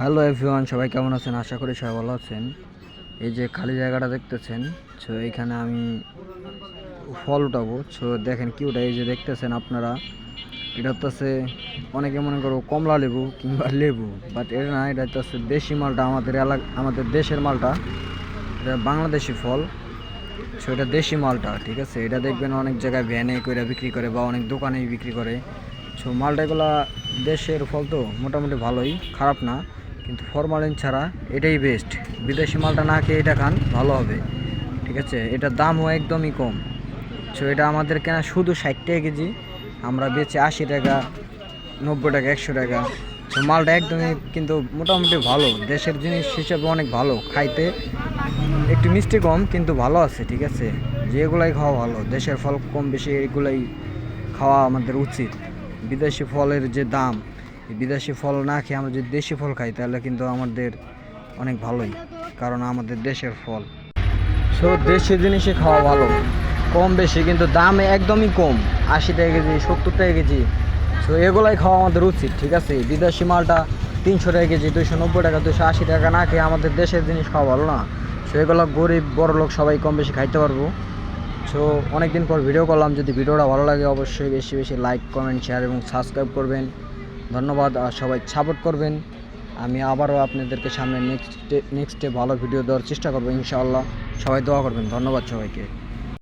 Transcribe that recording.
Hello everyone সবাই কেমন আছেন? আশা করি সবাই ভালো আছেন। এই যে খালি জায়গাটা দেখতেছেন সো এইখানে আমি ফল উঠাবো। সো দেখেন কি ওটা এই যে দেখতেছেন আপনারা, এটা হচ্ছে অনেকে মনে করো কমলা লেবু কিংবা লেবু বাট এটা না, এটা হচ্ছে দেশি মালটা, আমাদের এলাকা আমাদের দেশের মালটা। এটা বাংলাদেশি ফল সো এটা দেশি মালটা, ঠিক আছে? এটা দেখবেন অনেক জায়গায় ভ্যানে করে বিক্রি করে বা অনেক দোকানেই বিক্রি করে। সো মালটা এগুলা দেশের ফল তো, মোটামুটি ভালোই, খারাপ না। কিন্তু ফরমালিন ছাড়া এটাই বেস্ট বিদেশি মালটা না খেয়ে এটা খান, ভালো হবে। ঠিক আছে? এটার দামও একদমই কম। সো এটা আমাদের কেনা শুধু ষাট টাকা কেজি। আমরা বেচে আশি টাকা, নব্বই টাকা, একশো টাকা। তো মালটা একদমই কিন্তু মোটামুটি ভালো। দেশের জিনিস হিসেবে অনেক ভালো। খাইতে একটু মিষ্টি কম, কিন্তু ভালো আছে। ঠিক আছে? যেগুলাই খাওয়া ভালো। দেশের ফল কম বেশি, এগুলাই খাওয়া আমাদের উচিত। বিদেশি ফলের যে দাম বিদেশি ফল না খেয়ে আমরা যদি দেশি ফল খাই, তাহলে কিন্তু আমাদের অনেক ভালোই, কারণ আমাদের দেশের ফল। সো দেশি জিনিসই খাওয়া ভালো, কম বেশি, কিন্তু দাম একদমই কম, আশি টাকা কেজি, সত্তর টাকা কেজি। সো এগুলাই খাওয়া আমাদের উচিত, ঠিক আছে? বিদেশি মালটা তিনশো টাকা কেজি, দুইশো নব্বই টাকা দুশো আশি টাকা না খেয়ে আমাদের দেশের জিনিস খাওয়া ভালো না। সো এগুলো গরিব, বড় লোক সবাই কম বেশি খাইতে পারব। সো অনেকদিন পর ভিডিও করলাম, যদি ভিডিওটা ভালো লাগে অবশ্যই বেশি বেশি লাইক কমেন্ট শেয়ার এবং সাবস্ক্রাইব করবেন। ধন্যবাদ সবাই সাপোর্ট করবেন। আমি আবারও আপনাদেরকে সামনে নেক্সট নেক্সটে ভালো ভিডিও দেওয়ার চেষ্টা করব, ইনশাআল্লাহ। সবাই দোয়া করবেন, ধন্যবাদ সবাইকে।